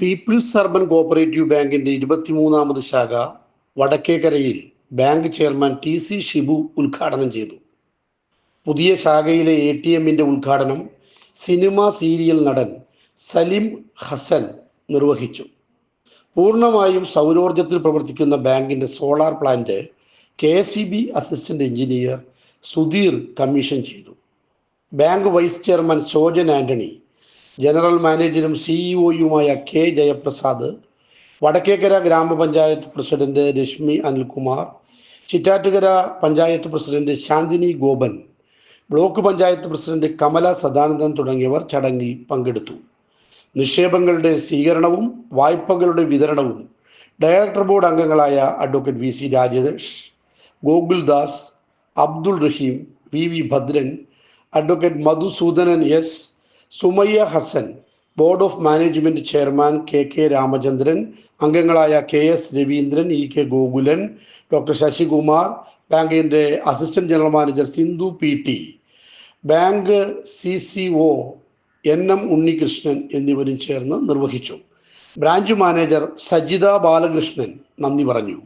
People's urban cooperative ബാങ്കിന്റെ ഇരുപത്തിമൂന്നാമത് ശാഖ വടക്കേക്കരയിൽ bank chairman T C Shibu ഉദ്ഘാടനം ചെയ്തു. പുതിയ ശാഖയിലെ എ ടി എമ്മിന്റെ ഉദ്ഘാടനം സിനിമ സീരിയൽ നടൻ സലിം ഹസൻ നിർവഹിച്ചു. പൂർണമായും സൗരോർജത്തിൽ പ്രവർത്തിക്കുന്ന ബാങ്കിന്റെ solar plant K C B assistant engineer Sudheer commission ചെയ്തു. Bank vice chairman Sojan Antony general മാനേജരും സിഇഒയുമായ K Jayaprasad Vadakkekkara grama panchayat president Reshmi Anilkumar Chittattukara panchayat president Shanthini Gopan block panchayat president Kamala Sadanandan തുടങ്ങിയവർ ചടങ്ങിൽ പങ്കെടുത്തു. നിക്ഷേപങ്ങളുടെ സ്വീകരണവും വായ്പകളുടെ വിതരണവും director board അംഗങ്ങളായ advocate V C Rajesh Gokuldas Abdul Raheem V V Bhadran advocate Madhusudhanan S Sumayya Hassan board of management chairman K K Ramachandran അംഗങ്ങളായ K S Raveendran E K Gokulan doctor Sasikumar ബാങ്കിന്റെ assistant general manager Sindhu P T bank C C O N M Unnikrishnan എന്നിവരും ചേർന്ന് നിർവഹിച്ചു. Branch manager Sajitha Balakrishnan നന്ദി പറഞ്ഞു.